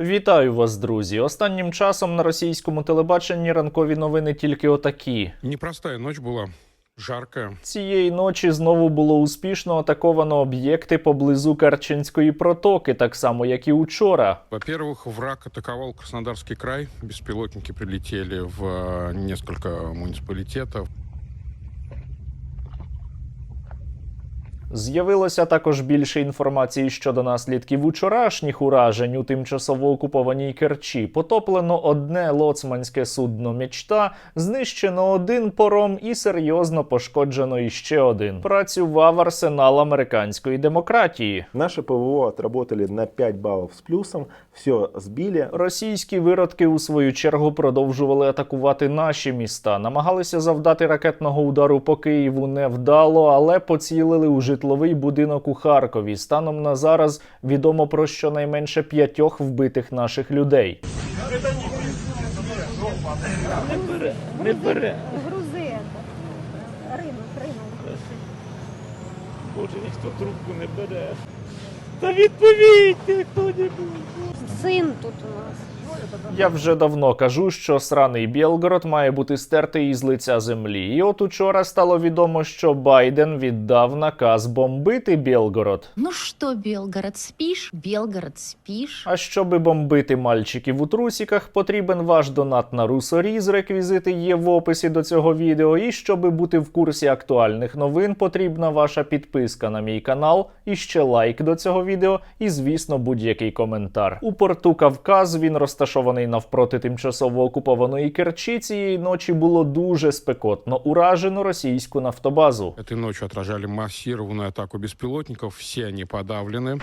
Вітаю вас, друзі. Останнім часом на російському телебаченні ранкові новини тільки отакі. Непростая ночь была, жаркая. Цієї ночі знову було успішно атаковано об'єкти поблизу Керченської протоки, так само як і учора. Во-первых, враг атаковал Краснодарский край. Беспилотники прилетели в э, несколько муниципалитетов. З'явилося також більше інформації щодо наслідків учорашніх уражень у тимчасово окупованій Керчі. Потоплено одне лоцманське судно «Мечта», знищено один пором і серйозно пошкоджено іще один. Працював арсенал американської демократії. Наши ПВО отработали на 5 баллов с плюсом, все сбили. Російські виродки у свою чергу продовжували атакувати наші міста. Намагалися завдати ракетного удару по Києву невдало, але поцілили у житловий будинок у Харкові. Станом на зараз відомо про щонайменше п'ятьох вбитих наших людей. Грузи это. Ринок, ринок. Боже, ніхто трубку не бере. Та відповідьте хто-небудь. Син тут у нас. Я вже давно кажу, що сраний Білгород має бути стертий із лиця землі. І от учора стало відомо, що Байден віддав наказ бомбити Білгород. Ну что, Белгород, спишь? Белгород, спишь? А щоби бомбити мальчиків у трусіках, потрібен ваш донат на русоріз. Реквізити є в описі до цього відео. І щоби бути в курсі актуальних новин, потрібна ваша підписка на мій канал, і ще лайк до цього відео, і звісно, будь-який коментар. У порту Кавказ він розташований навпроти тимчасово окупованої Керчі. Цієї ночі було дуже спекотно. Уражено російську нафтобазу. Цієї ночі відражали массированную атаку безпілотників, всі вони подавлены.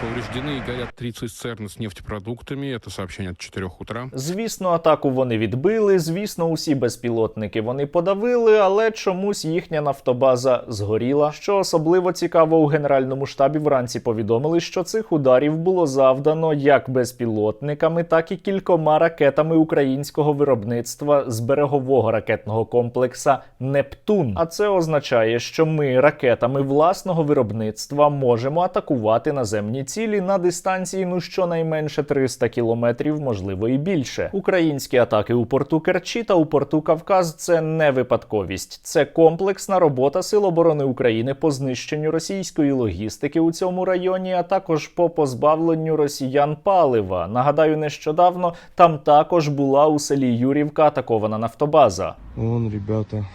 Повреждены и горят три цистерны с нефтепродуктами. Это сообщение от 4 утра. Звісно, атаку вони відбили. Звісно, усі безпілотники вони подавили, але чомусь їхня нафтобаза згоріла. Що особливо цікаво, у генеральному штабі вранці повідомили, що цих ударів було завдано як безпілотниками, так і кількома ракетами українського виробництва з берегового ракетного комплекса Нептун. А це означає, що ми ракетами власного виробництва можемо атакувати наземні цілі на дистанції ну щонайменше 300 кілометрів, можливо і більше. Українські атаки у порту Керчі та у порту Кавказ це не випадковість, це комплексна робота Сил оборони України по знищенню російської логістики у цьому районі, а також по позбавленню росіян палива. Нагадаю, нещодавно там також була у селі Юрівка атакована нафтобаза. Вон, ребята.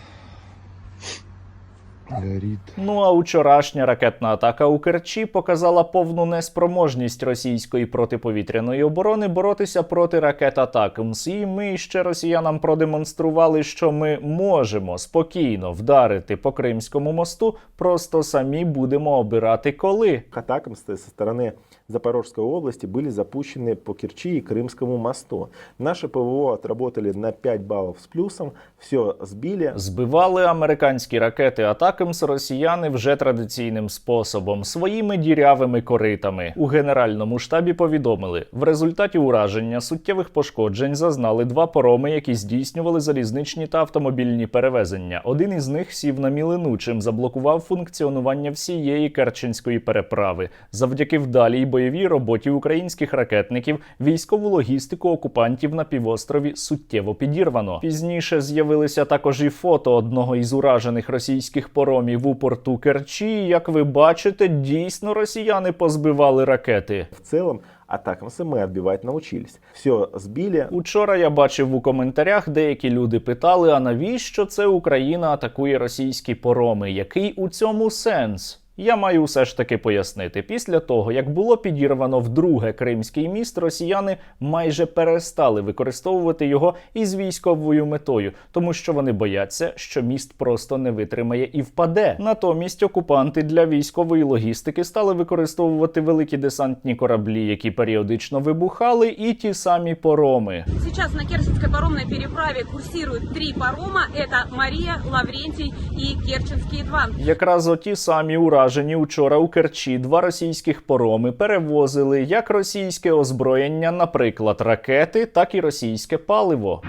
Ну а учорашня ракетна атака у Керчі показала повну неспроможність російської протиповітряної оборони боротися проти ракет атакамс. І ми ще росіянам продемонстрували, що ми можемо спокійно вдарити по Кримському мосту, просто самі будемо обирати коли. К атакам со со стороны Запорожской области были запущены по Керчи и Крымскому мосту. Наши ПВО отработали на 5 баллов с плюсом, все сбили. Збивали американські ракети атакамс росіяни вже традиційним способом своїми дірявими коритами. У генеральному штабі повідомили, в результаті ураження суттєвих пошкоджень зазнали два пороми, які здійснювали залізничні та автомобільні перевезення. Один із них сів на мілину, чим заблокував функціонування всієї Керченської переправи. Завдяки вдалій бойовій роботі українських ракетників військову логістику окупантів на півострові суттєво підірвано. Пізніше з'явилися також і фото одного із уражених російських поромів у порту Керчі. Як ви бачите, дійсно росіяни позбивали ракети. В целом атакамсы мы відбивати научились. Все сбили. Учора я бачив у коментарях, деякі люди питали: а навіщо це Україна атакує російські пороми? Який у цьому сенс? Я маю все ж таки пояснити. Після того, як було підірвано вдруге Кримський міст, росіяни майже перестали використовувати його із військовою метою, тому що вони бояться, що міст просто не витримає і впаде. Натомість окупанти для військової логістики стали використовувати великі десантні кораблі, які періодично вибухали, і ті самі пороми. Сейчас на Керченской паромной переправе курсируют три парома. Это Мария, Лаврентий и Керченский 2. Якраз оті самі уражені учора у Керчі два російських пороми перевозили як російське озброєння, наприклад, ракети, так і російське паливо.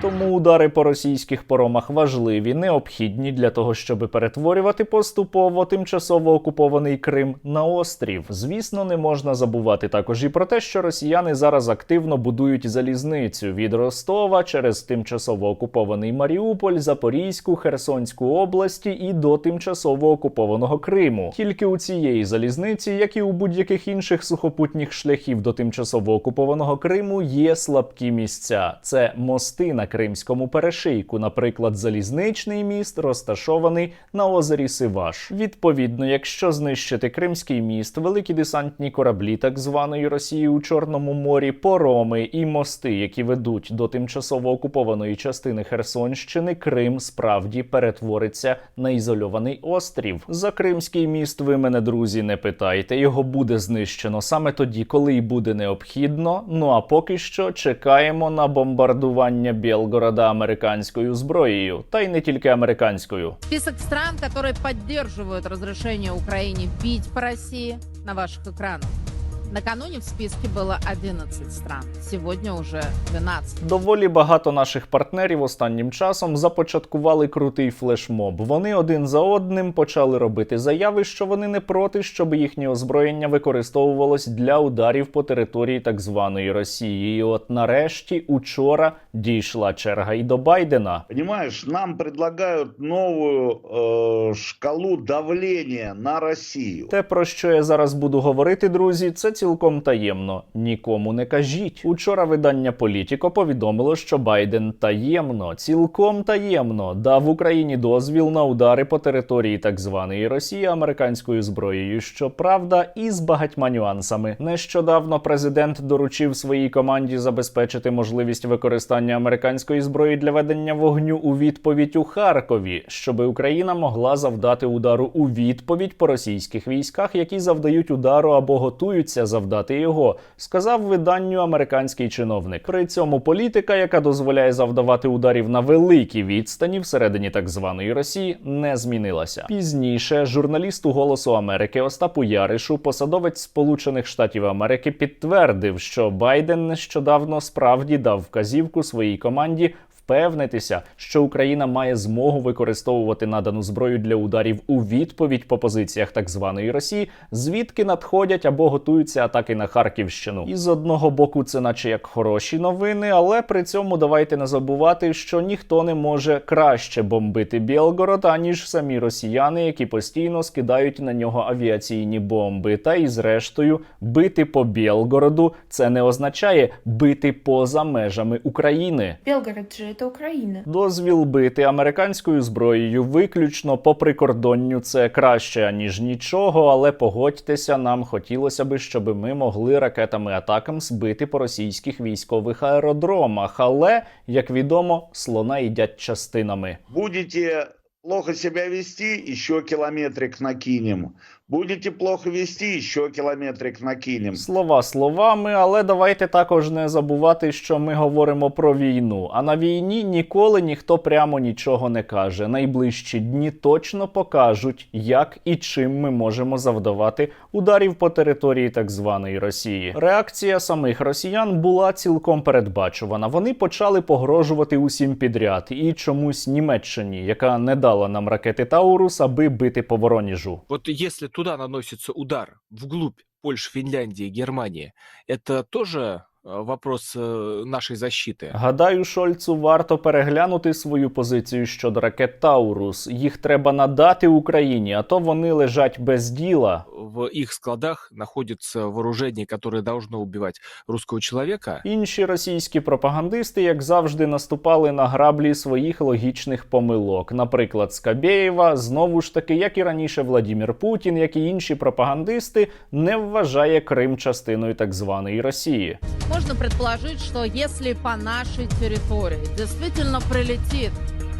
Тому удари по російських поромах важливі, необхідні для того, щоб перетворювати поступово тимчасово окупований Крим на острів. Звісно, не можна забувати також і про те, що росіяни зараз активно будують залізницю від Ростова через тимчасово окупований Маріуполь, Запорізьку, Херсонську області і до тимчасово окупованого Криму. Тільки у цієї залізниці, як і у будь-яких інших сухопутніх шляхів до тимчасово окупованого Криму, є слабкі місця. Це мости на Кримському перешийку, наприклад, залізничний міст, розташований на озері Сиваш. Відповідно, якщо знищити Кримський міст, великі десантні кораблі так званої Росії у Чорному морі, пороми і мости, які ведуть до тимчасово окупованої частини Херсонщини, Крим справді перетвориться на ізольований острів. За Кримський міст ви мене, друзі, не питайте. Його буде знищено саме тоді, коли й буде необхідно. Ну а поки що чекаємо на бомбардування Білгорода американською зброєю, та й не тільки американською. Список стран, которые підтримують розрішення Україні бити по Росії на ваших экранах. Накануне в списке было 11 стран, сегодня уже 12. Доволі багато наших партнерів останнім часом започаткували крутий флешмоб. Вони один за одним почали робити заяви, що вони не проти, щоб їхнє озброєння використовувалось для ударів по території так званої Росії. І от нарешті учора дійшла черга і до Байдена. Понимаешь, нам предлагают новую э, шкалу давления на Россию. Те, про що я зараз буду говорити, друзі, це цілком таємно. Нікому не кажіть. Учора видання Політіко повідомило, що Байден таємно, цілком таємно дав Україні дозвіл на удари по території так званої Росії американською зброєю. Щоправда, і з багатьма нюансами. Нещодавно президент доручив своїй команді забезпечити можливість використання американської зброї для ведення вогню у відповідь у Харкові, щоби Україна могла завдати удару у відповідь по російських військах, які завдають удару або готуються завдати його, сказав виданню американський чиновник. При цьому політика, яка дозволяє завдавати ударів на великій відстані всередині так званої Росії, не змінилася. Пізніше журналісту Голосу Америки Остапу Яришу, посадовець Сполучених Штатів Америки, підтвердив, що Байден нещодавно справді дав вказівку своїй команді впевнитися, що Україна має змогу використовувати надану зброю для ударів у відповідь по позиціях так званої Росії, звідки надходять або готуються атаки на Харківщину. І з одного боку, це наче як хороші новини, але при цьому давайте не забувати, що ніхто не може краще бомбити Білгород, аніж самі росіяни, які постійно скидають на нього авіаційні бомби. Та і зрештою бити по Білгороду це не означає бити поза межами України. Белгород же это Украина. Дозвіл бити американською зброєю виключно по прикордонню це краще ніж нічого, але погодьтеся, нам хотілося би, щоб ми могли ракетами атакам збити по російських військових аеродромах. Але як відомо, слона їдять частинами. Будете плохо себя вести, еще километрик накинем. Будете плохо вести, еще километрик накинем. Слова словами, але давайте також не забувати, що ми говоримо про війну. А на війні ніколи ніхто прямо нічого не каже. Найближчі дні точно покажуть, як і чим ми можемо завдавати ударів по території так званої Росії. Реакція самих росіян була цілком передбачувана. Вони почали погрожувати усім підряд і чомусь Німеччині, яка не дала нам ракети Таурус, аби бити по Вороніжу. Вот если туда наносится удар вглубь Польши, Финляндии, Германии, это тоже вопрос э, нашей защиты. Гадаю, Шольцу варто переглянути свою позицію щодо ракет Таурус. Їх треба надати Україні, а то вони лежать без діла. В их складах находится вооружение, которое должно убивать русского человека. Інші російські пропагандисти, як завжди, наступали на граблі своїх логічних помилок. Наприклад, Скабєєва, знову ж таки, як і раніше Владімір Путін, як і інші пропагандисти, не вважає Крим частиною так званої Росії Можно предположить, что если по нашей территории действительно прилетит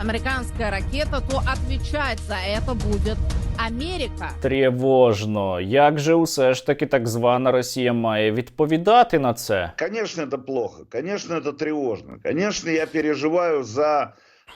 американская ракета, то отвечать за это будет Америка. Тривожно, як же усе ж таки так звана Росія має відповідати на це? Конечно, это плохо. Конечно, это тревожно. Конечно, я переживаю за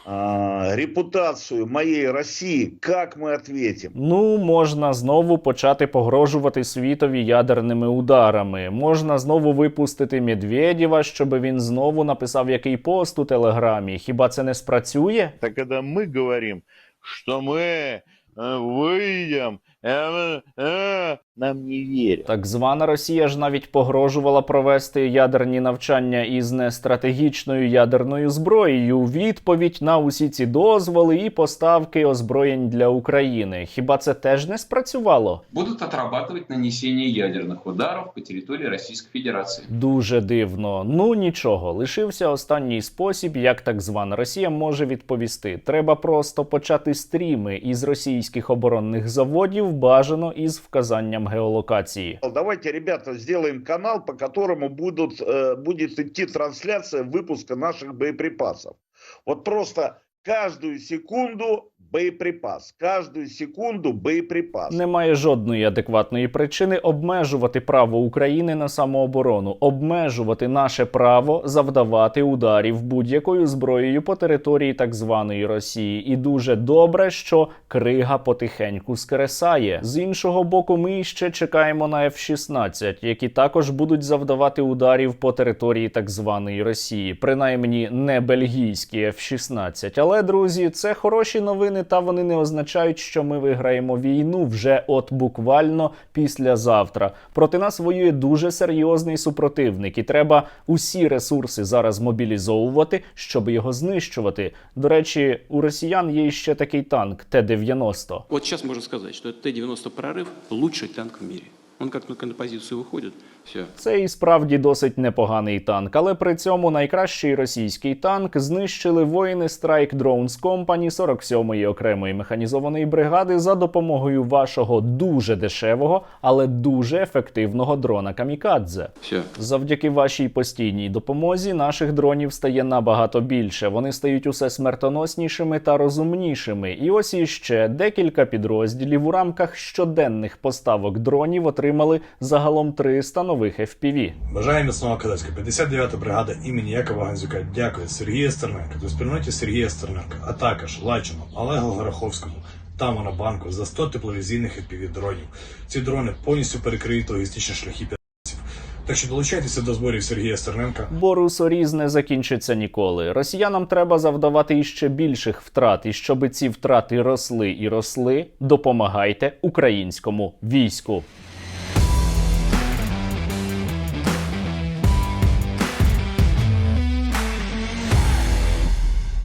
а, репутацию моей России, как мы ответим? Ну, можна знову почати погрожувати світові ядерними ударами. Можна знову випустити Медведєва, щоб він знову написав який пост у телеграмі. Хіба це не спрацює? Так когда мы говорим, что мы э, выйдем, э, э, нам не верят. Так звана Росія ж навіть погрожувала провести ядерні навчання із нестратегічною ядерною зброєю у відповідь на усі ці дозволи і поставки озброєнь для України. Хіба це теж не спрацювало? будут отрабатывать нанесение ядерных ударов по территории Российской Федерации. Дуже дивно. Ну нічого, лишився останній спосіб, як так звана Росія може відповісти. Треба просто почати стріми із російських оборонних заводів, бажано із вказанням геолокації. Давайте, ребята, сделаем канал, по которому будут, э, будет идти трансляция выпуска наших боеприпасов. Вот просто каждую секунду боеприпас, каждую секунду боеприпас. Немає жодної адекватної причини обмежувати право України на самооборону, обмежувати наше право завдавати ударів будь-якою зброєю по території так званої Росії. І дуже добре, що крига потихеньку скресає. З іншого боку, ми ще чекаємо на F-16, які також будуть завдавати ударів по території так званої Росії, принаймні не бельгійські F-16. Але друзі, це хороші новини, та вони не означають, що ми виграємо війну вже от буквально післязавтра. Проти нас воює дуже серйозний супротивник, і треба усі ресурси зараз мобілізовувати, щоб його знищувати. До речі, у росіян є ще такий танк Т-90. Вот сейчас можно сказать, что это Т-90 «Прорыв» – лучший танк в мире. Он как только на позицию выходит, все. Це і справді досить непоганий танк, але при цьому найкращий російський танк знищили воїни Strike Drones Company 47-ї окремої механізованої бригади за допомогою вашого дуже дешевого, але дуже ефективного дрона Камікадзе. Все. Завдяки вашій постійній допомозі наших дронів стає набагато більше. Вони стають усе смертоноснішими та розумнішими. І ось іще декілька підрозділів у рамках щоденних поставок дронів отримали загалом 300 нових FPV. Бажаю міцного кадетська. 59-та бригада імені Якова Ганзюка дякує Сергія Стерненка та спільноті Сергія Стерненка, а також Лачину, Олегу Гороховському та Монобанку за 100 тепловізійних FPV дронів. Ці дрони повністю перекриють логістичні шляхи. Так що долучайтеся до зборів Сергія Стерненка. Бо русоріз не закінчиться ніколи. Росіянам треба завдавати іще більших втрат, і щоб ці втрати росли і росли, допомагайте українському війську.